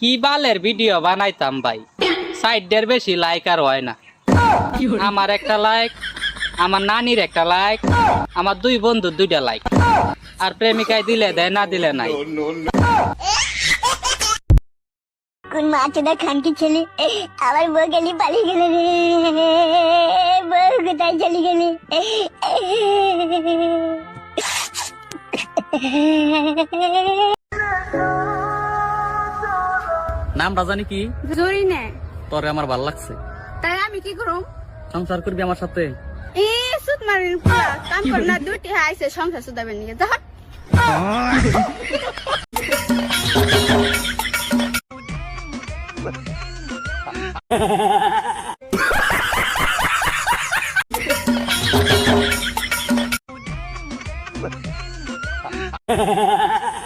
কি বালের ভিডিও বানাইতাম ভাই? সাইডের বেশি লাইক আর হয় না। আমার একটা লাইক আমার নানির একটা লাইক আমার দুই বন্ধুর দুইটা লাইক আর প্রেমিকায় দিলে দেয় না দিলে নাই। কোন মাছটা খানকি ছেলে। আমার বউ গেলি পালিয়ে গেলে। রে বউ কোথায় চলে গেলে? নামটা জানি কি? জরি নে। তোরে আমার ভালো লাগছে। তাই আমি কি করুম? সংসার করবি আমার সাথে? এ সুত মারিন পুরা কাম কর না দুটি হাইছে সংসার সুদাবেন নিয়ে। যা